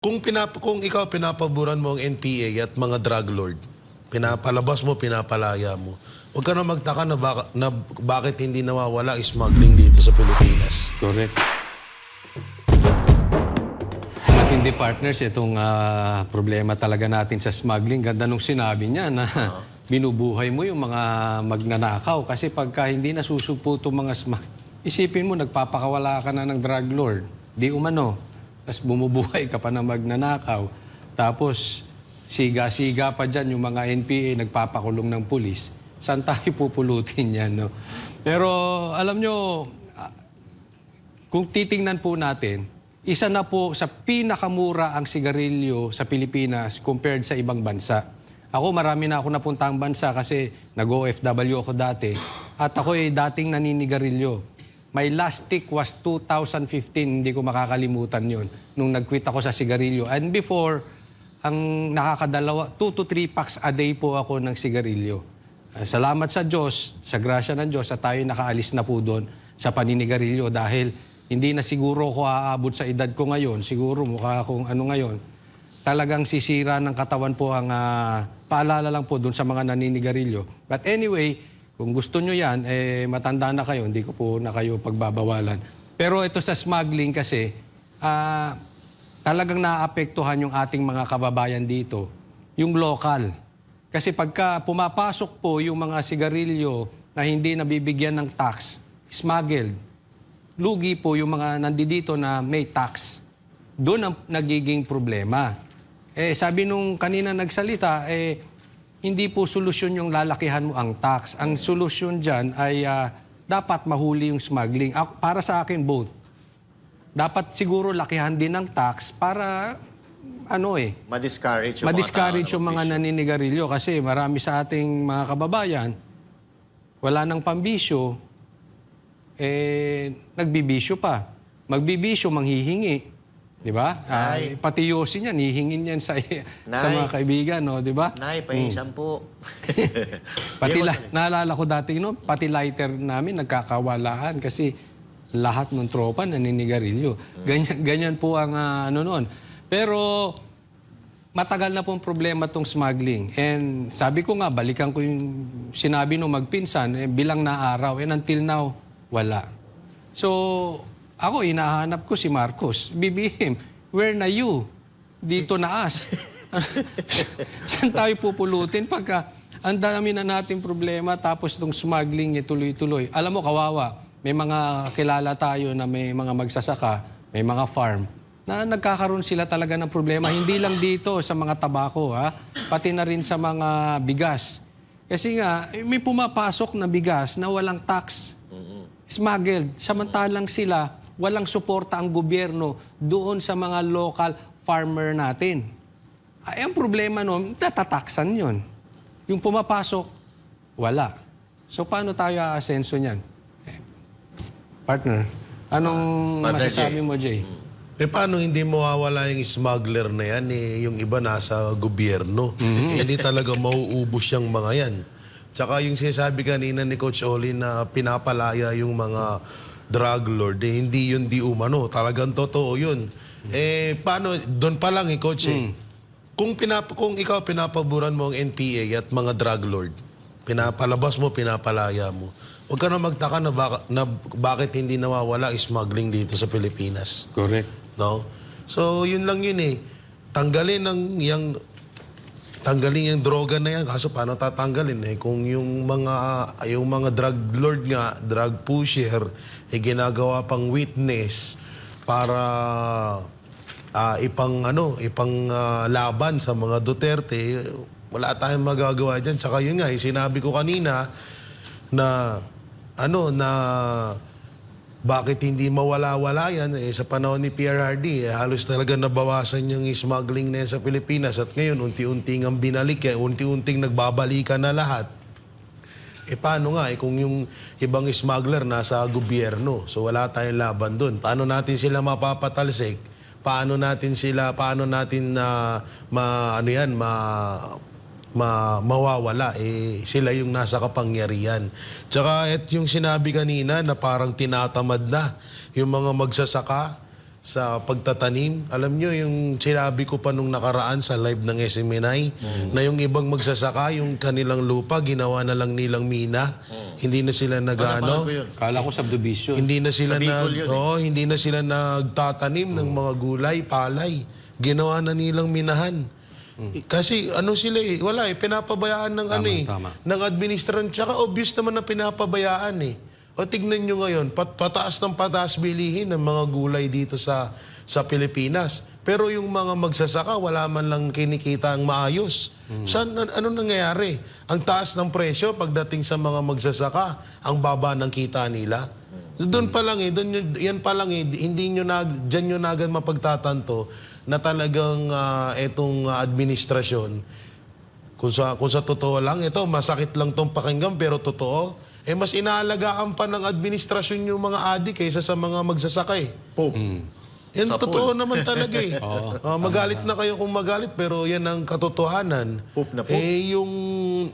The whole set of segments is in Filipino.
Kung, pinap kung ikaw pinapaboran mo ang NPA at mga drug lord, pinapalabas mo, pinapalaya mo, huwag ka na magtaka na, baka, na bakit hindi nawawala smuggling dito sa Pilipinas. Correct. Matindi partners, itong ah, problema talaga natin sa smuggling. Ganda nung sinabi niya na binubuhay mo yung mga magnanakaw. Kasi pagka hindi nasusupo itong mga smug, isipin mo, nagpapakawala ka na ng drug lord. Di umano. Tapos bumubuhay ka pa na magnanakaw. Tapos siga-siga pa dyan yung mga NPA nagpapakulong ng pulis. Saan tayo pupulutin yan, no? Pero alam nyo, kung titingnan po natin, isa na po sa pinakamura ang sigarilyo sa Pilipinas compared sa ibang bansa. Ako, marami na ako napuntang bansa kasi nag-OFW ako dati. At ako ay dating naninigarilyo. My last tick was 2015, hindi ko makakalimutan yon nung nag-quit ako sa sigarilyo. And before, ang nakakadalawa, 2 to 3 packs a day po ako ng sigarilyo. Uh, salamat sa Diyos, sa grasya ng Diyos, at tayo nakaalis na po doon sa paninigarilyo dahil hindi na siguro ako aabot sa edad ko ngayon, siguro mukha akong ano ngayon, talagang sisira ng katawan po ang ah, paalala lang po doon sa mga naninigarilyo. But anyway, kung gusto nyo yan, eh, matanda na kayo, hindi ko po na kayo pagbabawalan. Pero ito sa smuggling kasi, ah, talagang naapektuhan yung ating mga kababayan dito, yung local. Kasi pagka pumapasok po yung mga sigarilyo na hindi nabibigyan ng tax, smuggled, lugi po yung mga nandito na may tax. Doon ang nagiging problema. Eh, sabi nung kanina nagsalita, eh, hindi po solusyon yung lalakihan mo ang tax. Ang solusyon dyan ay ah, dapat mahuli yung smuggling. Ak- para sa akin, both. Dapat siguro lakihan din ng tax para ano eh, Ma-discourage yung ma-discourage yung mga naninigarilyo kasi marami sa ating mga kababayan wala nang pambisyo eh nagbibisyo pa. Magbibisyo manghihingi. 'Di ba? Ah, Nay. pati yosi niyan, hihingin yan sa sa mga kaibigan, no, 'di ba? Nay, pahingi sampu. Pati la, naalala ko dati no, pati lighter namin nagkakawalaan kasi lahat ng tropa naninigarilyo. Ganyan ganyan po ang ah, ano noon. Pero matagal na pong problema tong smuggling. And sabi ko nga, balikan ko yung sinabi nung magpinsan, eh, bilang na araw, and until now, wala. So, ako, inahanap ko si Marcos. BBM, where na you? Dito na as. Saan tayo pupulutin pagka ang dami na nating problema tapos itong smuggling niya tuloy-tuloy. Alam mo, kawawa, may mga kilala tayo na may mga magsasaka, may mga farm, na nagkakaroon sila talaga ng problema. Hindi lang dito sa mga tabako, ha? pati na rin sa mga bigas. Kasi nga, eh, may pumapasok na bigas na walang tax smuggled. Samantalang sila, walang suporta ang gobyerno doon sa mga local farmer natin. Ay, ang problema noon, natataksan yon. Yung pumapasok, wala. So, paano tayo aasenso niyan? Eh, partner, anong Partner masasabi Jay. mo, Jay? Eh paano hindi mawawala yung smuggler na yan? Eh, yung iba nasa gobyerno. Eh, hindi talaga mauubos yung mga yan. Tsaka yung sinasabi kanina ni Coach Oli na pinapalaya yung mga drug lord, eh, hindi yun di umano. Talagang totoo yun. Eh, paano, doon pa lang eh, Coach eh. Kung, pinap kung ikaw pinapaboran mo ang NPA at mga drug lord, pinapalabas mo, pinapalaya mo, huwag ka na magtaka na, baka, na bakit hindi nawawala smuggling dito sa Pilipinas. Correct. No? So, yun lang yun eh. Tanggalin ang yung tanggalin yung droga na yan. Kaso paano tatanggalin eh? Kung yung mga yung mga drug lord nga, drug pusher, eh ginagawa pang witness para ah, ipang ano, ipang ah, laban sa mga Duterte, wala tayong magagawa diyan. Tsaka yun nga, eh, sinabi ko kanina na ano na bakit hindi mawala-wala yan? Eh, sa panahon ni PRRD eh, halos talaga nabawasan yung smuggling na sa Pilipinas at ngayon unti-unting ang binalik eh, unti-unting nagbabalikan na lahat. Eh paano nga eh kung yung ibang smuggler nasa gobyerno? So wala tayong laban doon paano natin sila mapapatalsik? Paano natin sila paano natin na ma ano yan ma ma mawawala eh sila yung nasa kapangyarihan. Tsaka et yung sinabi kanina na parang tinatamad na yung mga magsasaka sa pagtatanim. Alam nyo, yung sinabi ko pa nung nakaraan sa live ng SMNI, na yung ibang magsasaka, yung kanilang lupa, ginawa na lang nilang mina. Hindi na sila nag-ano. Ko yun. Kala ko subdivision. Hindi na sila nag, yun eh. oo, hindi na sila nagtatanim ng mga gulay, palay. Ginawa na nilang minahan. Kasi ano sila eh, wala eh, pinapabayaan ng ano eh, tama. ng administrant. Tsaka obvious naman na pinapabayaan eh. O tignan nyo ngayon, pat pataas ng pataas bilihin ng mga gulay dito sa sa Pilipinas. Pero yung mga magsasaka, wala man lang kinikita ang maayos. Saan, an- ano nangyayari? Ang taas ng presyo pagdating sa mga magsasaka, ang baba ng kita nila. Doon pa lang eh, doon yun- yan pa lang eh, hindi nyo na, dyan nyo na agad mapagtatanto na talagang ah, etong ah, administrasyon, kung sa, kung sa totoo lang, ito, masakit lang tong pakinggan pero totoo, eh mas inaalagaan pa ng administrasyon yung mga adik kaysa sa mga magsasakay. Pope. Yan Sa totoo naman talaga eh. Ah, magalit na kayo kung magalit pero yan ang katotohanan. Poop na poop. Eh yung,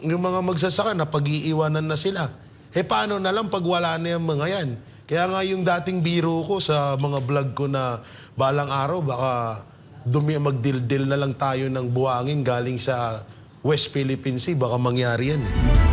yung mga magsasaka na pag-iiwanan na sila. Eh paano na lang pag wala na yung mga yan? Kaya nga yung dating biro ko sa mga vlog ko na balang araw baka dumi magdildil na lang tayo ng buwangin galing sa West Philippine Sea. Baka mangyari yan eh.